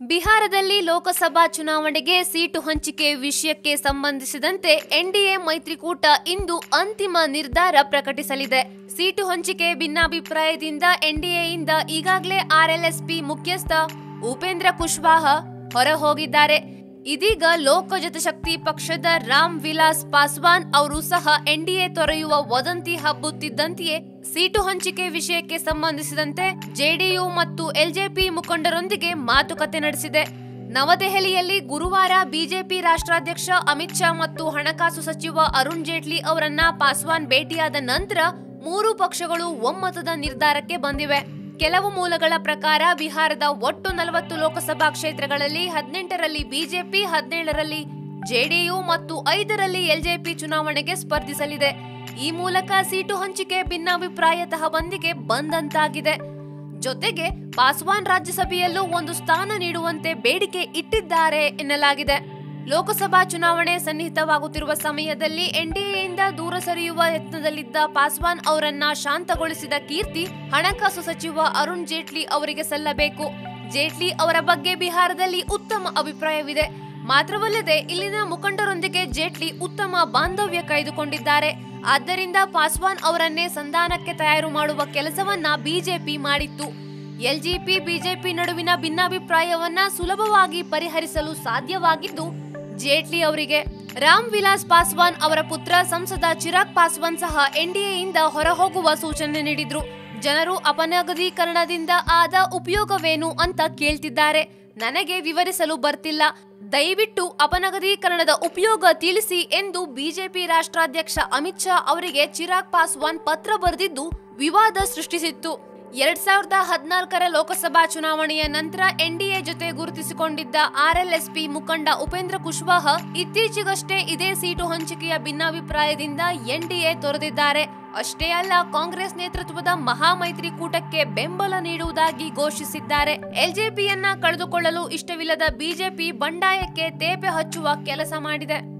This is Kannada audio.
ಬಿಹಾರದಲ್ಲಿ ಲೋಕಸಭಾ ಚುನಾವಣೆಗೆ ಸೀಟು ಹಂಚಿಕೆ ವಿಷಯಕ್ಕೆ ಸಂಬಂಧಿಸಿದಂತೆ ಎನ್ಡಿಎ ಮೈತ್ರಿಕೂಟ ಇಂದು ಅಂತಿಮ ನಿರ್ಧಾರ ಪ್ರಕಟಿಸಲಿದೆ. ಸೀಟು ಹಂಚಿಕೆ ಭಿನ್ನಾಭಿಪ್ರಾಯದಿಂದ ಎನ್ಡಿಎಯಿಂದ ಈಗಾಗಲೇ ಆರ್ಎಲ್ಎಸ್ಪಿ ಮುಖ್ಯಸ್ಥ ಉಪೇಂದ್ರ ಕುಶ್ವಾಹ ಹೊರ ಹೋಗಿದ್ದಾರೆ ಇದೀಗ ಲೋಕ ಜನಶಕ್ತಿ ಪಕ್ಷದ ರಾಮ್ ವಿಲಾಸ್ ಪಾಸ್ವಾನ್ ಅವರು ಸಹ ಎನ್ಡಿಎ ತೊರೆಯುವ ವದಂತಿ ಹಬ್ಬುತ್ತಿದ್ದಂತೆಯೇ ಸೀಟು ಹಂಚಿಕೆ ವಿಷಯಕ್ಕೆ ಸಂಬಂಧಿಸಿದಂತೆ ಜೆಡಿಯು ಮತ್ತು ಎಲ್ಜೆಪಿ ಮುಖಂಡರೊಂದಿಗೆ ಮಾತುಕತೆ ನಡೆಸಿದೆ. ನವದೆಹಲಿಯಲ್ಲಿ ಗುರುವಾರ ಬಿಜೆಪಿ ರಾಷ್ಟ್ರಾಧ್ಯಕ್ಷ ಅಮಿತ್ ಶಾ ಮತ್ತು ಹಣಕಾಸು ಸಚಿವ ಅರುಣ್ ಜೇಟ್ಲಿ ಅವರನ್ನ ಪಾಸ್ವಾನ್ ಭೇಟಿಯಾದ ನಂತರ ಮೂರು ಪಕ್ಷಗಳು ಒಮ್ಮತದ ನಿರ್ಧಾರಕ್ಕೆ ಬಂದಿವೆ. ಕೆಲವು ಮೂಲಗಳ ಪ್ರಕಾರ ಬಿಹಾರದ ಒಟ್ಟು ನಲವತ್ತು ಲೋಕಸಭಾ ಕ್ಷೇತ್ರಗಳಲ್ಲಿ ಹದಿನೆಂಟರಲ್ಲಿ ಬಿಜೆಪಿ, ಹದಿನೇಳರಲ್ಲಿ ಜೆಡಿಯು ಮತ್ತು ಐದರಲ್ಲಿ ಎಲ್ಜೆಪಿ ಚುನಾವಣೆಗೆ ಸ್ಪರ್ಧಿಸಲಿದೆ. ಈ ಮೂಲಕ ಸೀಟು ಹಂಚಿಕೆ ಭಿನ್ನಾಭಿಪ್ರಾಯ ತಹಬಂದಿಗೆ ಬಂದಂತಾಗಿದೆ. ಜೊತೆಗೆ ಪಾಸ್ವಾನ್ ರಾಜ್ಯಸಭೆಯಲ್ಲೂ ಒಂದು ಸ್ಥಾನ ನೀಡುವಂತೆ ಬೇಡಿಕೆ ಇಟ್ಟಿದ್ದಾರೆ ಎನ್ನಲಾಗಿದೆ. ಲೋಕಸಭಾ ಚುನಾವಣೆ ಸನ್ನಿಹಿತವಾಗುತ್ತಿರುವ ಸಮಯದಲ್ಲಿ ಎನ್ಡಿಎಯಿಂದ ದೂರ ಸರಿಯುವ ಯತ್ನದಲ್ಲಿದ್ದ ಪಾಸ್ವಾನ್ ಅವರನ್ನ ಶಾಂತಗೊಳಿಸಿದ ಕೀರ್ತಿ ಹಣಕಾಸು ಸಚಿವ ಅರುಣ್ ಜೇಟ್ಲಿ ಅವರಿಗೆ ಸಲ್ಲಬೇಕು. ಜೇಟ್ಲಿ ಅವರ ಬಗ್ಗೆ ಬಿಹಾರದಲ್ಲಿ ಉತ್ತಮ ಅಭಿಪ್ರಾಯವಿದೆ. ಮಾತ್ರವಲ್ಲದೆ ಇಲ್ಲಿನ ಮುಖಂಡರೊಂದಿಗೆ ಜೇಟ್ಲಿ ಉತ್ತಮ ಬಾಂಧವ್ಯ ಕಾಯ್ದುಕೊಂಡಿದ್ದಾರೆ. ಆದ್ದರಿಂದ ಪಾಸ್ವಾನ್ ಅವರನ್ನೇ ಸಂಧಾನಕ್ಕೆ ತಯಾರು ಮಾಡುವ ಕೆಲಸವನ್ನ ಬಿಜೆಪಿ ಮಾಡಿತ್ತು. ಎಲ್ಜಿಪಿ, ಬಿಜೆಪಿ ನಡುವಿನ ಭಿನ್ನಾಭಿಪ್ರಾಯವನ್ನ ಸುಲಭವಾಗಿ ಪರಿಹರಿಸಲು ಸಾಧ್ಯವಾಗಿದ್ದು ಜೇಟ್ಲಿ ಅವರಿಗೆ ರಾಮ್ ವಿಲಾಸ್ ಪಾಸ್ವಾನ್ ಅವರ ಪುತ್ರ ಸಂಸದ ಚಿರಾಗ್ ಪಾಸ್ವಾನ್ ಸಹ ಎನ್ಡಿಎಯಿಂದ ಹೊರಹೋಗುವ ಸೂಚನೆ ನೀಡಿದ್ರು. ಜನರು ಅಪನಗದೀಕರಣದಿಂದ ಆದ ಉಪಯೋಗವೇನು ಅಂತ ಕೇಳ್ತಿದ್ದಾರೆ. ನನಗೆ ವಿವರಿಸಲು ಬರ್ತಿಲ್ಲ. ದಯವಿಟ್ಟು ಅಪನಗದೀಕರಣದ ಉಪಯೋಗ ತಿಳಿಸಿ ಎಂದು ಬಿಜೆಪಿ ರಾಷ್ಟ್ರಾಧ್ಯಕ್ಷ ಅಮಿತ್ ಶಾ ಅವರಿಗೆ ಚಿರಾಗ್ ಪಾಸ್ವಾನ್ ಪತ್ರ ಬರೆದಿದ್ದು ವಿವಾದ ಸೃಷ್ಟಿಸಿತ್ತು. ಎರಡ್ ಸಾವಿರದ ಹದಿನಾಲ್ಕರ ಲೋಕಸಭಾ ಚುನಾವಣೆಯ ನಂತರ ಎನ್ಡಿಎ ಜೊತೆ ಗುರುತಿಸಿಕೊಂಡಿದ್ದ ಆರ್ಎಲ್ಎಸ್ಪಿ ಮುಖಂಡ ಉಪೇಂದ್ರ ಕುಶ್ವಾಹ ಇತ್ತೀಚೆಗಷ್ಟೇ ಇದೇ ಸೀಟು ಹಂಚಿಕೆಯ ಭಿನ್ನಾಭಿಪ್ರಾಯದಿಂದ ಎನ್ಡಿಎ ತೊರೆದಿದ್ದಾರೆ. ಅಷ್ಟೇ ಅಲ್ಲ, ಕಾಂಗ್ರೆಸ್ ನೇತೃತ್ವದ ಮಹಾಮೈತ್ರಿಕೂಟಕ್ಕೆ ಬೆಂಬಲ ನೀಡುವುದಾಗಿ ಘೋಷಿಸಿದ್ದಾರೆ. ಎಲ್ಜೆಪಿಯನ್ನ ಕಳೆದುಕೊಳ್ಳಲು ಇಷ್ಟವಿಲ್ಲದ ಬಿಜೆಪಿ ಬಂಡಾಯಕ್ಕೆ ತೇಪೆ ಹಚ್ಚುವ ಕೆಲಸ ಮಾಡಿದೆ.